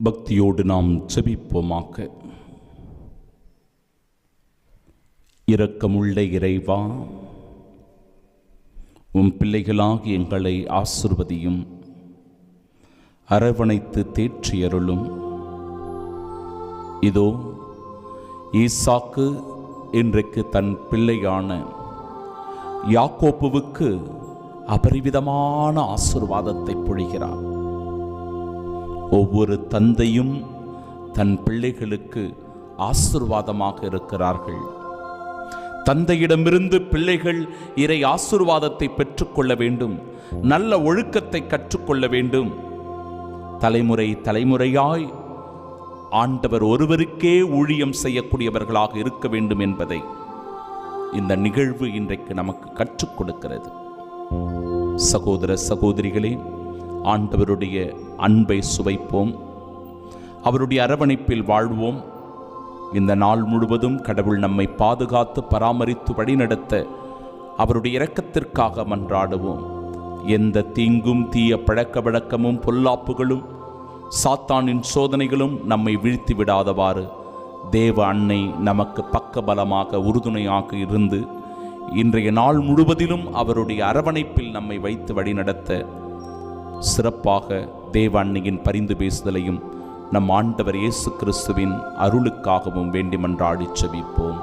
பக்தியோடு நாம் செபிப்போமாக்க இரக்கமுள்ள இறைவா உம் பிள்ளைகளாகி எங்களை ஆசிர்வதியும் அரவணைத்து தேற்றியருளும். இதோ ஈசாக்கு இன்றைக்கு தன் பிள்ளையான யாக்கோப்புவுக்கு அபரிவிதமான ஆசிர்வாதத்தை பொழிகிறார். ஒவ்வொரு தந்தையும் தன் பிள்ளைகளுக்கு ஆசிர்வாதமாக இருக்கிறார்கள். தந்தையிடமிருந்து பிள்ளைகள் இறை ஆசிர்வாதத்தை பெற்றுக்கொள்ள வேண்டும். நல்ல ஒழுக்கத்தை கற்றுக்கொள்ள வேண்டும். தலைமுறை தலைமுறையாய் ஆண்டவர் ஒருவருக்கே ஊழியம் செய்யக்கூடியவர்களாக இருக்க வேண்டும் என்பதை இந்த நிகழ்வு இன்றைக்கு நமக்கு கற்றுக் கொடுக்கிறது. சகோதர சகோதரிகளே ஆண்டவருடைய அன்பை சுவைப்போம். அவருடைய அரவணைப்பில் வாழ்வோம். இந்த நாள் முழுவதும் கடவுள் நம்மை பாதுகாத்து பராமரித்து வழிநடத்த அவருடைய இரக்கத்திற்காக மன்றாடுவோம். எந்த தீங்கும் தீய பழக்க வழக்கமும் பொல்லாப்புகளும் சாத்தானின் சோதனைகளும் நம்மை வீழ்த்தி விடாதவாறு தேவ அன்னை நமக்கு பக்கபலமாக உறுதுணையாக இருந்து இன்றைய நாள் முழுவதிலும் அவருடைய அரவணைப்பில் நம்மை வைத்து வழிநடத்த சிறப்பாக தேவ அன்னையின் பரிந்து பேசுதலையும் நம் ஆண்டவர் இயேசு கிறிஸ்துவின் அருளுக்காகவும் வேண்டி மன்றாடி செபிப்போம்.